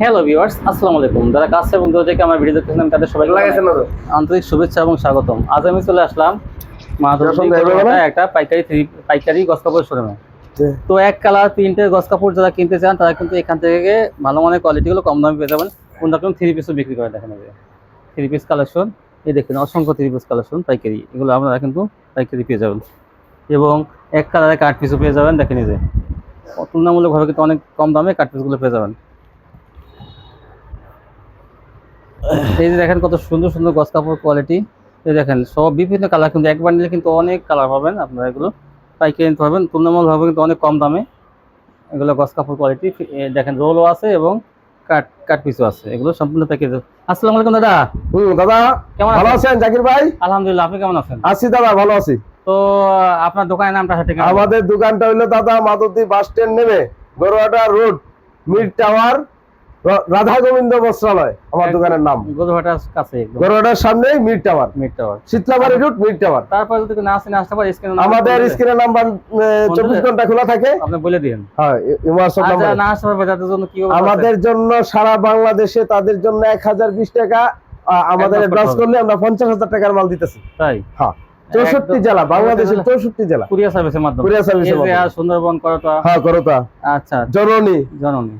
Hello viewers আসসালামু আলাইকুম। যারা কাছে এবং দূর থেকে আমার ভিডিও দেখতেছেন তাদের তো? আন্তরিক শুভেচ্ছা এবং স্বাগতম। আজ আমি চলে আসলাম? একটা পাইকারি থ্রি- পাইকারি গস কাপড় শোরুমে তো এক কালার তিনটে গস কাপড় যারা কিনতে চান তারা কিন্তু এখান থেকে ভালো মানের কোয়ালিটিগুলো কম দামে পেয়ে যাবেন। কোন রকম থ্রি পিসও বিক্রি করে দেখেন থ্রি পিস কালেকশন এই দেখেন অসংখ্য থ্রি পিস কালেকশন পাইকারি। এগুলো আপনারা কিন্তু পাইকারি পেয়ে যাবেন। এবং এক কালারে কাঠ পিসও পেয়ে যাবেন দেখেন এই যে। তুলনামূলকভাবে কিন্তু অনেক কম দামে কাঠ পিসগুলো পেয়ে যাবেন। এই যে দেখেন কত সুন্দর সুন্দর গস কাপড় কোয়ালিটি এই দেখেন সব বিভিন্ন কালার কিন্তু এক বান্ডিলে কিন্তু অনেক কালার পাবেন আপনারা এগুলো। পাইকারি নিতে পারবেন তুলনামূলকভাবে কিন্তু অনেক কম দামে। এগুলো গস কাপড় কোয়ালিটি দেখেন রোলও আছে এবং কাট কাট পিসও আছে। এগুলো সম্পূর্ণ প্যাকেজ আসসালামু আলাইকুম দাদা। দাদা কেমন ভালো আছেন? জাকির ভাই? আলহামদুলিল্লাহ আপনি কেমন আছেন? আছি দাদা ভালো আছি। তো আপনার দোকানের নামটা সাথে আমাদের দোকানটা হইল দাদা মাধবদী বাস স্ট্যান্ড নেমে গরুয়াটা road mid tower Radha Gobinda বস্ত্রালয় আমার দোকানের নাম। কাছে একদম। সামনে mid tower. Mid tower. Shitalabari road mid tower. তারপর যদি না আসেন আসতে পারে স্ক্রিনে আমাদের স্ক্রিনের নাম্বার চব্বিশ ঘণ্টা খোলা থাকে। আপনি বলে দিন হ্যাঁ আচ্ছা নাম্বার। না আসতে পারবে তাদের জন্য কি আমাদের জন্য সারা বাংলাদেশে তাদের জন্য এক হাজার বিশ টাকা আহ, আমাদের অ্যাডভান্স করলে আমরা পঞ্চাশ হাজার টাকার মাল দিতেছি। তাই? হ্যাঁ। চৌষট্টি জেলা বাংলাদেশের? চৌষট্টি জেলা। কুরিয়ার সার্ভিসের মাধ্যমে। কুরিয়ার সার্ভিসের মাধ্যমে। সুন্দরবন করটা হ্যাঁ করো তা আচ্ছা। জননী। জননী।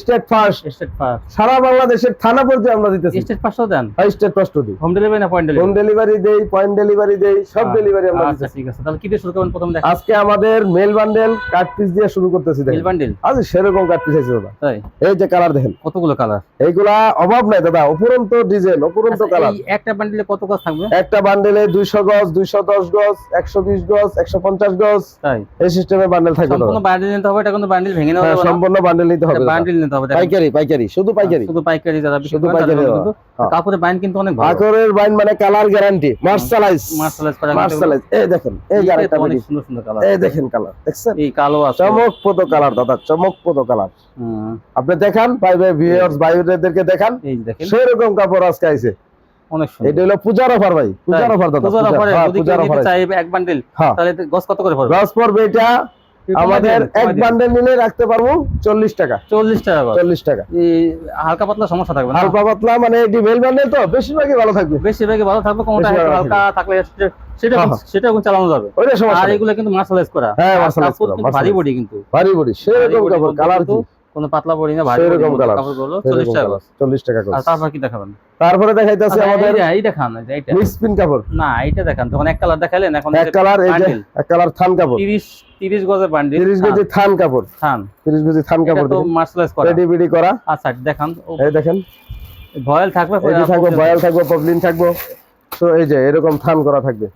State first. State first. সারা বাংলাদেশের থানা পর্যায়ে আমরা দিতেছি। স্টেট ফার্স্টও দেন? স্টেট ফার্স্ট দিই। হোম ডেলিভারি না পয়েন্ট হোম ডেলিভারি ডেলিভারি দেই পয়েন্ট ডেলিভারি দেই সব ডেলিভারি আমরা আচ্ছা দিতেছি। ঠিক আছে। তাহলে কি দিয়ে শুরু করবেন প্রথম দেখা আজকে আমাদের মেল বান্ডেল কাট পিস দিয়ে শুরু করতেছি মিল দেখেন বান্ডিল আজ সেরকম কাট পিস আছে দাদা। তাই? এই যে কালার দেখেন। কতগুলো কালার এইগুলা অভাব নাই দাদা। অপুরন্ত ডিজাইন অপুরন্ত কালার এই একটা বান্ডিলে কত কাজ থাকবে? একটা বান্ডেলে দুইশো গজ দুইশো দশ গজ একশো বিশ গজ একশো পঞ্চাশ গজ। তাই? এই সিস্টেমে বান্ডেল থাকবে সম্পূর্ণ বান্ডিল নিতে হবে এটা কিন্তু বান্ডিল ভেঙে নেওয়া হ্যাঁ, যাবে না। সম্পূর্ণ বান্ডেল নিতে হবে। বান্ডিল নিতে হবে পাইকারি পাইকারি শুধু পাইকারি। শুধু পাইকারি যারা শুধু পাইকারি হ্যাঁ। কাপড়ের বাইন কিন্তু অনেক ভালো আকরের বাইন মানে কালার গ্যারান্টি মার্শালাইজ মার্শালাইজ করা কিন্তু মার্শালাইজ এই দেখেন এই অনেক সুন্দর সুন্দর কালার এই দেখেন কালার দেখছেন? এই কালো আছে। চমকপ্রদ কালার দাদা চমকপ্রদ কালার আপনি দেখান ভাই ভাই ভিউয়ার্স ভাইদেরকে দেখান। এই দেখেন। সেরকম কাপড় আজকে আইছে। অনেক সুন্দর। এটা হলো পূজার অফার ভাই পূজার অফার দাদা পূজার পূজার- অফারে যদি কেউ নিতে অফার এক বান্ডিল তাহলে এতে কত করে পড়বে? গ্রস পড়বে এটা আমাদের এক বান্ডেল নিলে রাখতে পারব চল্লিশ টাকা। চল্লিশ টাকা চল্লিশ টাকা। হালকা পাতলা সমস্যা থাকবে হালকা পাতলা মানে এটি মেল বান্ডেল তো বেশিরভাগই ভালো থাকবে। বেশিরভাগই ভালো থাকবে কোনটা হালকা থাকলে সেটা- সেটা হ্যাঁ, হ্যাঁ। কিন্তু চালানো যাবে? আর। এগুলো কিন্তু মার্শালাইজ করা। হ্যাঁ, আর করা, ভারী বডি কিন্তু। ভারী বডি সেরকম body কিন্তু কোনো পাতলা বডি না ভারী সেরকম বডি colour। কাপড়গুলো চল্লিশ টাকা গজ। চল্লিশ টাকা করে আর তারপর কি দেখাবেন? তারপরে দেখাইতেছে আচ্ছা, আমাদের এই দেখান এইটা। মিক্স পিন কাপড়। না এইটা দেখান তখন এক কালার দেখালেন এখন এক কালার এই যে এক কালার থান কাপড়। তিরিশ তিরিশ গজের বান্ডিল তিরিশ গজি থান। কাপড়। থান। তিরিশ গজি থান কাপড়। তো করা। রেডি বিডি করা। আচ্ছা দেখান। এই দেখেন। ভয়েল থাকবে এডি থাকবে বয়াল থাকবে পপলিন থাকবে। তো এই যে এরকম থান করা থাকবে।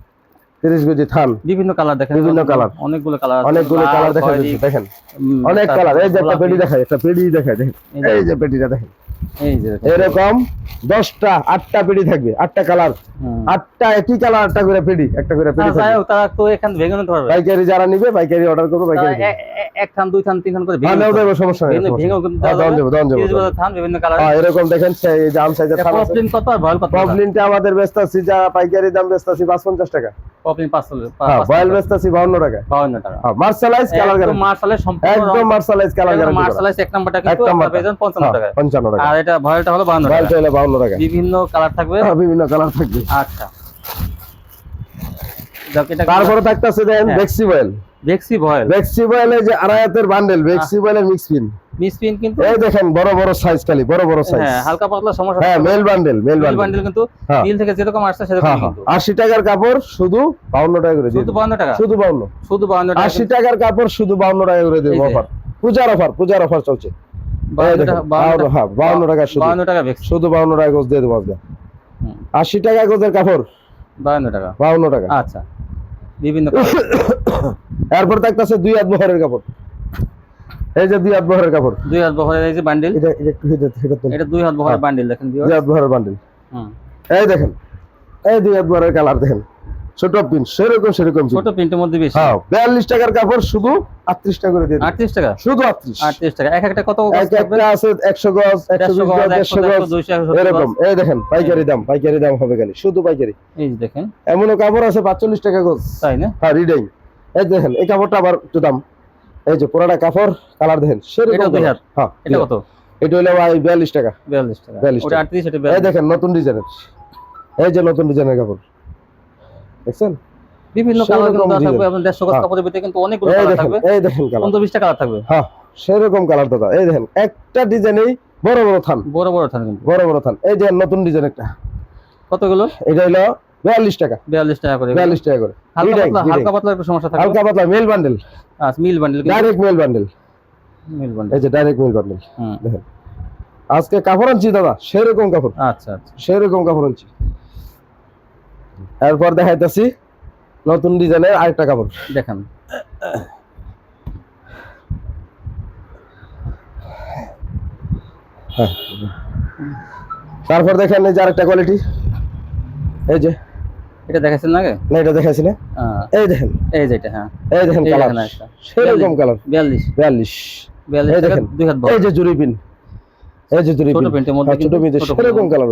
তিরিশ গজি থান। বিভিন্ন কালার দেখেন। বিভিন্ন কালার। অনেকগুলো কালার অনেকগুলো কালার দেখা যাচ্ছে দেখেন। অনেক কালার। এই যে একটা পেডি দেখায় একটা পেডি দেখা দেখেন। এই যে পেটিটা দেখেন। এরকম দশটা আটটা পেডি থাকবে আটটা কালার আটটা একই কালার আটটা করে পেডি একটা করে পেডি হোক, তারা তো এখান ভেঙে নিতে পারবে। পাইকারি যারা নিবে পাইকারি অর্ডার করবে পাইকারি এক থান দুই থান তিন থান করে ভেঙে হ্যাঁ নিতে পারবে। সমস্যা নেই ভেঙে হ্যাঁ, দাম যাবে। দেবো দাম দেবো। থান বিভিন্ন কালার হ্যাঁ এরকম দেখেন এই যে আম সাইজের থান আছে। পপলিন কত আর ভয়েল কত? পপলিনটা আমাদের বেচতাছি যা পাইকারি দাম বেচতাছি পাঁচ পঞ্চাশ টাকা। পপলিন পাঁচশো হ্যাঁ বয়েল বেচতাছি বাউন্ন টাকা। বাউন্ন টাকা। হ্যাঁ মার্শালাইজ কালার একদম গ্যারান্টি মার্শালের সম্পূর্ণ একদম মার্শালাইজ কালার গ্যারান্টি মার্শালাইজ এক নাম্বারটা কিন্তু নাম্বারটা। আপনারা পেয়ে পঞ্চান্ন টাকা পঞ্চান্ন টাকা। আর এটা ভয়েলটা হলো বাউন্ন বয়েল টাকা চাইলে বাউন্ন টাকা। বিভিন্ন কালার থাকবে? হ্যাঁ, বিভিন্ন কালার থাকবে। আচ্ছা। তারপরে থাকতেছে দেন হ্যাঁ। বেক্সি বয়েল ভেক্সি ভয়েল বেক্সি বয়েলের যে বান্ডেল বেক্সি বয়েলের মিক্স পিন মিস পিন কিন্তু এই দেখেন বড় বড় সাইজ খালি বড় বড় সাইজ হ্যাঁ হালকা পাতলা সমস্যা হ্যাঁ মেল বান্ডেল মেল বান্ডেল কিন্তু হ্যাঁ। মিল থেকে যেরকম আসছে সেরকম হ্যাঁ হ্যাঁ। কিন্তু আশি টাকার কাপড় শুধু বাউন্ন টাকা করে দিয়ে শুধু দিবো। বাউন্ন টাকা? শুধু বাউন্ন। শুধু বাউন্ন টাকা আশি টাকার কাপড় শুধু বাউন্ন টাকা করে দেবো অফার পূজার অফার পূজার অফার চলছে। বাউন্ন টাকা বাউন্ন হ্যাঁ টাকা শুধু। বাউন্ন টাকা ভেক্সি শুধু গোজ দিয়ে দেবো আজকে। আশি টাকা গোজের কাপড়। বাউন্ন টাকা। বাউন্ন টাকা। আচ্ছা বিভিন্ন colour। এরপর থাকতেছে দুই হাত বহরের কাপড়। এই যে দুই হাত বহরের কাপড়। দুই হাত বহরের এই যে বান্ডিল এটা এটা দুই হাত বহরের হ্যাঁ। বান্ডিল দেখেন দুই হাত বহরের বান্ডিল হুম। এই দেখেন এই দুই হাত বহরের কালার দেখেন। ছোট পিন সেরকম সেরকম ছোট প্রিন্টের মধ্যে বেশি। হ্যাঁ বিয়াল্লিশ টাকার কাপড় শুধু আটত্রিশ টাকা করে দিয়ে টাকা? শুধু আটত্রিশ। আটত্রিশ টাকা। এক একটা কত গজ একটা আছে একশো গজ একশো দেড়শো বিশ গজ গজ একশো দেড়শো দেড়শো গজ দুইশো একশো সত্তর এরকম। এই দেখেন পাইকারি দাম পাইকারি দাম হবে খালি শুধু পাইকারি। এই দেখেন। এমনও কাপড় আছে পাঁচচল্লিশ টাকা গজ। তাই না? হ্যাঁ রিডাইং। এই দেখেন এই কাপড়টা আবার একটু দাম। এই যে পুরাটা কাপড় কালার দেখেন সেরকম এটা। হ্যাঁ এটা কত? এটা হলো ভাই বিয়াল্লিশ টাকা। বিয়াল্লিশ টাকা। 42 টাকা। এই দেখেন নতুন ডিজাইনের। এই যে নতুন ডিজাইনের কাপড়। দেখছেন? বিভিন্ন কালার কিন্তু থাকবে আপনার দেড়শো গজ হ্যাঁ। কাপড়ের ভিতরে কিন্তু অনেকগুলো কালার থাকবে। এই দেখেন কালার পনেরো বিশটা কালার থাকবে। হ্যাঁ সেরকম কালার দাদা। এই দেখেন একটা ডিজাইনেই বড় বড় থান। বড় বড় থাকবে কিন্তু। বড় বড় থান। এই যে নতুন ডিজাইন একটা। কতগুলো? এটা হলো বিয়াল্লিশ টাকা। বিয়াল্লিশ টাকা করে। বিয়াল্লিশ টাকা করে। হালকা পাতলা হালকা পাতলা একটু সমস্যা হালকা পাতলা মেল বান্ডেল আচ্ছা mill bundle direct mail bundle mill bundle এই যে ডাইরেক্ট মেল বান্ডেল দেখেন। আজকে কাপড় আনছি দাদা সেরকম কাপড়। আচ্ছা আচ্ছা। সেরকম কাপড় আনছি। এরপর দেখাইতেছি নতুন ডিজাইনের আরেকটা কাপড়। দেখেন। তারপর দেখেন এই যে আরেকটা কোয়ালিটি এই যে। এটা দেখাচ্ছেন না আগে? না এটা দেখাইছি না। এই দেখেন। এই যে এটা হ্যাঁ। এই দেখেন কালার। সেরকম কালার বিয়াল্লিশ। বিয়াল্লিশ। বিয়াল্লিশ এই দেখেন। দুই হাত বড়। এই যে জুরি পিন এই যে জুরি পিন ছোট পিন মধ্যে হ্যাঁ, ছোট কিন্তু পিন ছোট সেরকম কালার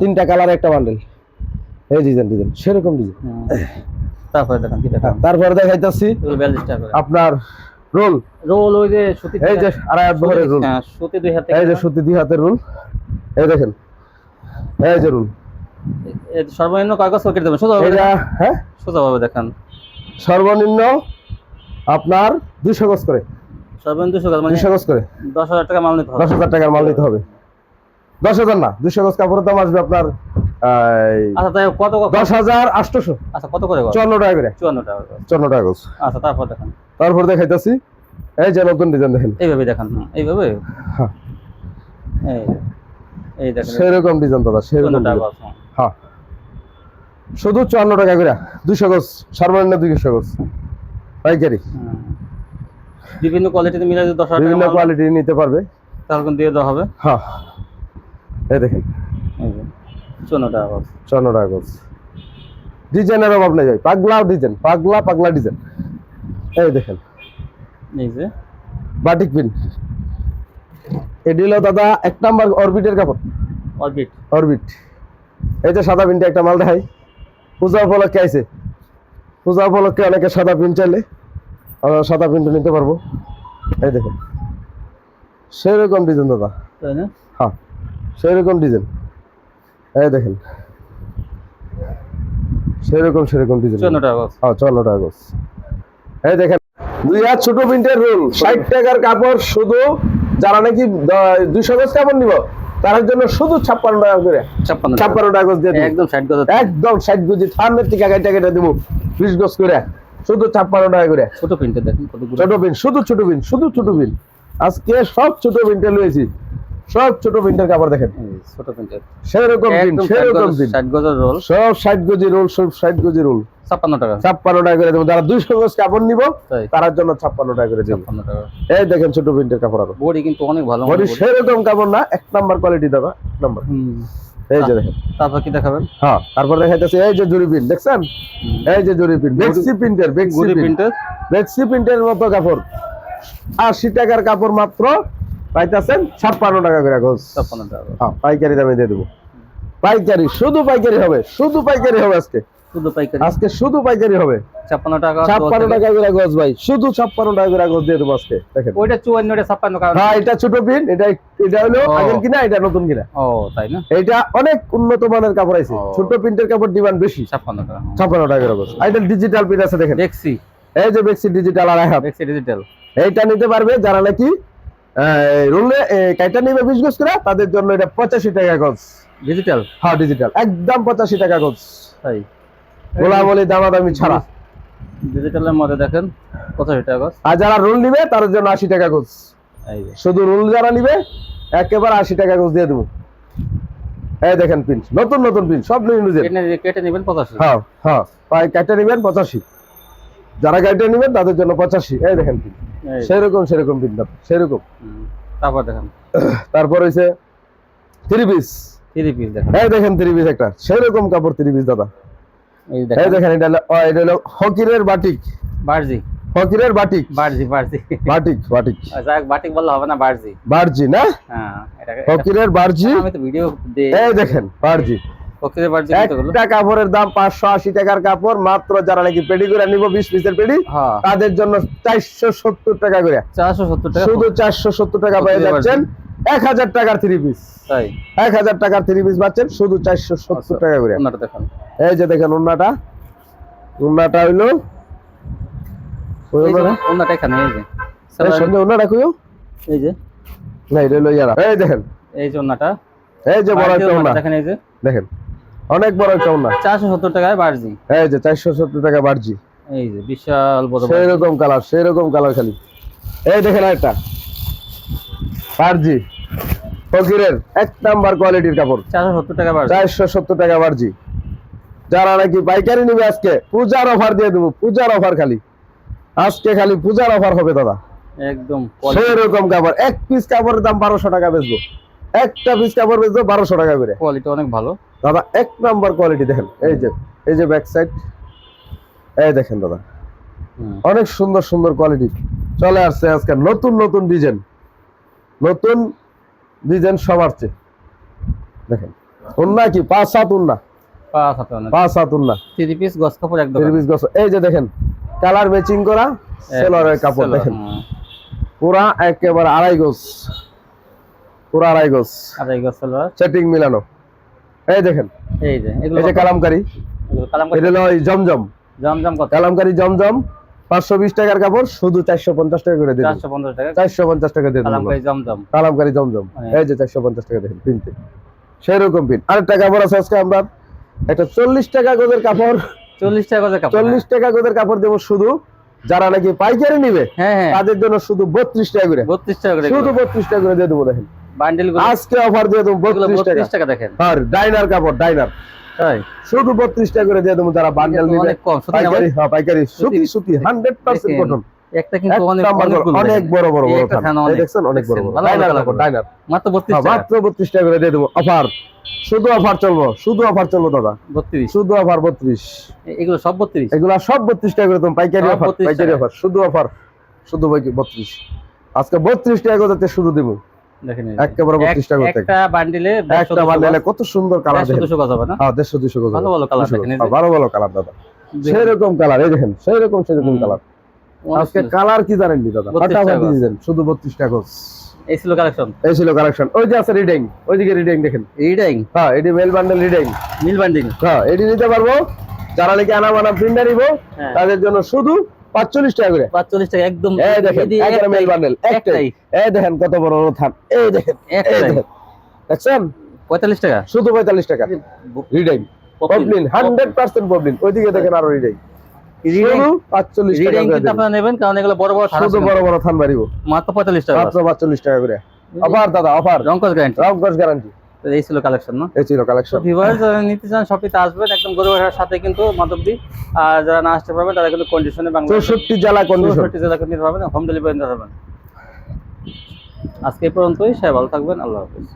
তিনটা কালার একটা বান্ডেল এই ডিজাইন ডিজাইন সেরকম ডিজাইন। তারপরে দেখেন কি দেখেন? তারপর দেখাইতেছি আপনার রোল। রোল ওই যে সুতি এই যে আড়াই হাত রোল। হ্যাঁ সুতি দুই হাত এই যে সুতি দুই হাতের রোল। এই দেখেন। এই যে রোল। সর্বনিম্ন কাগজ কেটে দেবেন? সোজা। হ্যাঁ? সোজা ভাবে দেখান। সর্বনিম্ন আপনার দুইশো গজ করে। সর্বনিম্ন দুশো কাজ মানে দুইশো গজ করে। দশ হাজার টাকা মাল নিতে হবে। দশ হাজার টাকার মাল নিতে হবে। দশ হাজার না দুইশো গজ কাপড়ের দাম আসবে আপনার আচ্ছা তাই কত কত- দশ হাজার আটশোশো। আচ্ছা কত করে গজ? চুয়ান্ন টাকা করে। চুয়ান্ন টাকা চুয়ান্ন টাকা আচ্ছা তারপর দেখান। তারপর দেখাইতেছি এই যে নতুন ডিজাইন দেখেন। এইভাবে দেখান এইভাবে? হ্যাঁ। এই এই দেখেন। সেরকম ডিজাইন দাদা সেরকম হ্যাঁ। হ্যাঁ। শুধু চুয়ান্ন টাকা করে দুইশো গজ সর্বনিম্ন দুইশো গজ। পাইকারি। বিভিন্ন কোয়ালিটিতে মিলে দশ হাজার বিভিন্ন কোয়ালিটি নিতে পারবে। তাহলে দিয়ে দেওয়া হবে। হ্যাঁ। এই দেখেন। গজ। গজ ডিজাইনের অভাব নেই ভাই পাগলা ডিজাইন পাগলা পাগলা ডিজাইন। এই দেখেন। এই যে। বাটিক পিন এটি হলো দাদা এক নাম্বার অরবিটের কাপড়। অরবিট। অরবিট। এই যে সাদা পিনটা একটা মাল দেখাই। পূজা উপলক্ষে আইছে। পূজা উপলক্ষে অনেকে সাদা পিন চাইলে আমরা সাদা পিনটা নিতে পারব। এই দেখেন। সেরকম ডিজাইন দাদা। তাই না? হ্যাঁ সেরকম ডিজাইন এই দেখেন। সেরকম সেরকম ডিজাইন চুয়ান্ন টাকা গজ। হ্যাঁ চুয়ান্ন টাকা গজ। এই দেখেন দুই হাত ছোট প্রিন্টের রোল টাকার কাপড় শুধু যারা নাকি গজ কাপড় নিব তার জন্য শুধু ছাপ্পান্ন টাকা করে। ছাপ্পান্ন টাকা। ছাপ্পান্ন টাকা গজ দিয়ে একদম ষাট গজ একদম গজি থেকে। দিব গজ করে। শুধু ছাপ্পান্ন টাকা করে। ছোট প্রিন্টে দেখেন ছোট পিন শুধু ছোট পিন শুধু ছোট পিন আজকে সব ছোট পিনটা লয়েছি সব ছোট পিনটার কাপড় দেখেন। এই ছোট প্রিন্টের। সেরকম পিন সেরকম গজ- পিন গজের রোল। সব ষাট গজি রোল সব ষাট গজি রোল। ছাপ্পান্ন টাকা। ছাপ্পান্ন টাকা করে দেবো। যারা দুইশো গজ কাপড় নিব তাই। তার জন্য ছাপ্পান্ন টাকা করে দেবো। ছাপ্পান্ন টাকা। এই দেখেন ছোট প্রিন্টের কাপড় আরও। বডি কিন্তু অনেক ভালো বডি বডি। সেরকম কাপড় না এক নাম্বার কোয়ালিটি দাদা এক নাম্বার। এই যে দেখেন। তারপর কি দেখাবেন? হ্যাঁ তারপর দেখাইতেছে এই যে জুরি দেখছেন? এই যে জুরি পিন বেক্সি প্রিন্টের বেক্সি গুড়ি প্রিন্ট। প্রিন্টের? বেক্সি প্রিন্টের মতো কাপড়। আশি টাকার কাপড় মাত্র পাইতেছেন ছাপ্পান্ন টাকা করে গোস। ছাপ্পান্ন টাকা হ্যাঁ পাইকারি দামে দিয়ে দেবো। পাইকারি শুধু পাইকারি হবে শুধু পাইকারি হবে আজকে। শুধু পাইকারি। আজকে শুধু পাইকারি হবে। টাকা ছাপ্পান্ন টাকা করে গজ ভাই শুধু ছাপ্পান্ন টাকা করে গজ দিয়ে দেবো আজকে দেখেন। ওইটা চুয়ান্ন ওইটা ছাপ্পান্ন কারণ। হ্যাঁ এটা ছোট পিন এটা এটা হলো আগের কিনা এটা নতুন কিনা। ও তাই না? এটা অনেক উন্নত মানের কাপড় আছে ছোট প্রিন্টের কাপড় ডিমান্ড বেশি। ছাপ্পান্ন টাকা। হ্যাঁ। ছাপ্পান্ন টাকা করে গজ এটা ডিজিটাল আছে দেখেন। দেখছি এই যে বেক্সি ডিজিটাল আর ডিজিটাল এইটা নিতে পারবে যারা নাকি রুলে কাইটা নিবে বিশ গজ করে তাদের জন্য এটা পঁচাশি টাকা গজ। ডিজিটাল হ্যাঁ ডিজিটাল একদম পঁচাশি টাকা গজ। তাই? গোলামলি দামাদামি ছাড়া। ডিজিটালের মধ্যে দেখেন পঁচাশি টাকা গজ। আর যারা রুল নিবে তাদের জন্য আশি টাকা গজ। শুধু রুল যারা নিবে একেবারে আশি টাকা গজ দিয়ে দেবো। এই দেখেন পিন নতুন নতুন পিন সব নিয়ে নিজের কেটে কেটে নেবেন পঁচাশি। হ্যাঁ হ্যাঁ কাইটা নিবেন পঁচাশি। যারা গাইটা নিবেন তাদের জন্য পঁচাশি। এই দেখেন পিন সেরকম সেরকম পিন সেরকম। তারপর দেখেন। তারপর হইছে থ্রি পিস থ্রি পিস দেখেন। এই দেখেন থ্রি পিস একটা সেরকম কাপড় থ্রি পিস দাদা। এই দেখেন। এটা হলো- এটা হলো হকিরের বাটিক। বার্জি। হকিরের বাটিক। বার্জি বার্জি। Batik batik. যাক বাটিক বললে হবে না বার্জি। বার্জি না? হ্যাঁ এটা হকিরের বার্জি। আমি তো ভিডিও এই দেখেন বার্জি। ফকিরের বাড়ি একটা কাপড়ের দাম পাঁচশো আশি টাকার কাপড় মাত্র যারা নাকি পেডি করে নিবো বিশ পিসের পেডি হ্যাঁ। তাদের জন্য চারশো সত্তর টাকা করে। চারশো সত্তর টাকা শুধু চারশো সত্তর টাকা পেয়ে যাচ্ছেন। এক হাজার টাকার থ্রি পিস তাই? এক হাজার টাকার থ্রি পিস পাচ্ছেন শুধু চারশো সত্তর আচ্ছা, টাকা করে। ওনাটা দেখুন। এই যে দেখেন উন্নাটা উন্নাটা হইল? ওনাটা এখানে এই যে। সঙ্গে উন্নাটা কইও? এই যে। না এটা হইল এই দেখেন। এই যে ওনাটা। এই যে বড় একটা উন্না দেখেন এই যে। দেখেন। অনেক বড় চারশো সত্তর টাকায় বাড়জি এই যে চারশো সত্তর টাকা বাড়ছি এই যে বিশাল বড় সেই রকম কালার সেই রকম কালার খালি। এই দেখেন একটা বাড়জি ফকিরের এক নাম্বার কোয়ালিটির কাপড়। চারশো সত্তর টাকা বাড়জি চারশো সত্তর টাকা বাড়ছি যারা নাকি পাইকারি নিবে আজকে পূজার অফার দিয়ে দেবো পূজার অফার খালি। আজকে খালি পূজার অফার হবে দাদা। একদম সেই রকম কাপড়। এক পিস কাপড়ের দাম বারোশো টাকা বেচবো। একটা পিস কাপড় বেচবো বারোশো টাকা করে। কোয়ালিটি অনেক ভালো। দাদা এক নাম্বার কোয়ালিটি দেখেন। এই যে এই যে ব্যাক সাইড এই দেখেন দাদা। অনেক সুন্দর সুন্দর কোয়ালিটি চলে আসছে আজকে নতুন নতুন ডিজাইন নতুন ডিজাইন সব আসছে দেখেন উন্না কি? পাঁচ সাত উন্না। পাঁচ সাত উন্না। থ্রি পিস গস কাপড় একদম তিরিশ গজ এই যে দেখেন কালার ম্যাচিং করা সেলরের কাপড় দেখেন। পুরা একেবারে আড়াই গজ। পুরা আড়াই গজ। আড়াই গজ সালোয়ার সেটিং মিলানো। এই দেখেন। এই যে এগুলো কালামকারি। এটা হলো জমজম। জমজম কত? কালামকারি জমজম পাঁচশো বিশ টাকার কাপড় শুধু চারশো পঞ্চাশ টাকা করে দিন টাকা। দিন জমজম। কালামকারি জমজম। হ্যাঁ। এই যে চারশো পঞ্চাশ টাকা দেখেন সেরকম পিন। আরেকটা কাপড় আছে আজকে আমরা। একটা চল্লিশ টাকা গজের কাপড়। চল্লিশ টাকা করে কাপড় চল্লিশ টাকা গজের কাপড় দেবো শুধু। যারা নাকি পাইকারি নিবে হ্যাঁ হ্যাঁ। তাদের জন্য শুধু বত্রিশ টাকা করে। বত্রিশ টাকা করে শুধু বত্রিশ টাকা করে দিয়ে দেবো দেখেন। বান্ডেল আজকে অফার দিয়ে দেবো বত্রিশ টাকা। দেখেন। আর ডাইনার কাপড় ডাইনার। তাই? শুধু বত্রিশ টাকা করে দিয়ে দেবো যারা বান্ডেল অনেক কম? পাইকারি হ্যাঁ পাইকারি। সুতি সুতি হান্ড্রেড পার্সেন্ট কটন একটা কিন্তু অনেক অনেক বড় বড় বড় একটা থান থান এই অনেক। দেখছেন অনেক বড় বড়। ভালো ভালো ডাইনার কাপড় ডাইনার। মাত্র বত্রিশ মাত্র বত্রিশ টাকা করে দিয়ে দেবো অফার শুধু অফার চলবো শুধু অফার চলবো দাদা। বত্রিশ। শুধু অফার বত্রিশ। এগুলো সব বত্রিশ? এগুলা সব বত্রিশ টাকা করে তুমি পাইকারি অফার পাইকারি অফার শুধু অফার শুধু বত্রিশ। আজকে বত্রিশ টাকা করে শুধু দেবো। দেখেন একেবারে 32 টাকা করে একটা বান্ডিলে একটা বান্ডেলে কত সুন্দর কালার দেখেন। দুশো গজ হবে না? হ্যাঁ দেড়শো দুশো গজ ভালো ভালো colour দেখেন ভালো ভালো কালার দাদা। সেরকম কালার এই দেখেন সেরকম সেরকম কালার আজকে কালার কি জানেননি দাদা? ফাটাফাটি গজ। শুধু বত্রিশ টাকা গজ। এই ছিল কালেকশন এই ছিল কালেকশন ওই যে আছে রিডিং ওইদিকে রিডিং দেখেন। এইটাই হ্যাঁ এটি mail bundle reading mill banding হ্যাঁ এটি নিতে পারব। যারা নাকি আনা বানা প্রিন্টার নিব হ্যাঁ। তাদের জন্য শুধু পাঁচচল্লিশ টাকা করে। পাঁচচল্লিশ টাকা একদম এই দেখেন এই মেল বান্ডেল একটাই একটাই। এই দেখেন কত বড় বড় থান এই দেখেন একটাই। দেখছেন? পঁয়তাল্লিশ টাকা। শুধু ওইদিকে দেখেন আরও মাত্র পঁয়তাল্লিশ অফার দাদা অফার রঙ্কস গ্যারান্টি গ্যারান্টি এই ছিল কালেকশন না? এই ছিল কালেকশন ভিভার্স নিতে চান শপিতে আসবেন একদম গরিবের সাথে কিন্তু মাধবদি। আর যারা না আসতে পারবেন তারা কিন্তু কন্ডিশনে বাংলা চৌষট্টি জেলা কন্ডিশন চৌষট্টি জেলা নিতে পারবেন হোম ডেলিভারি নিতে পারবেন। আজকে এই পর্যন্তই সবাই ভালো থাকবেন আল্লাহ হাফিজ।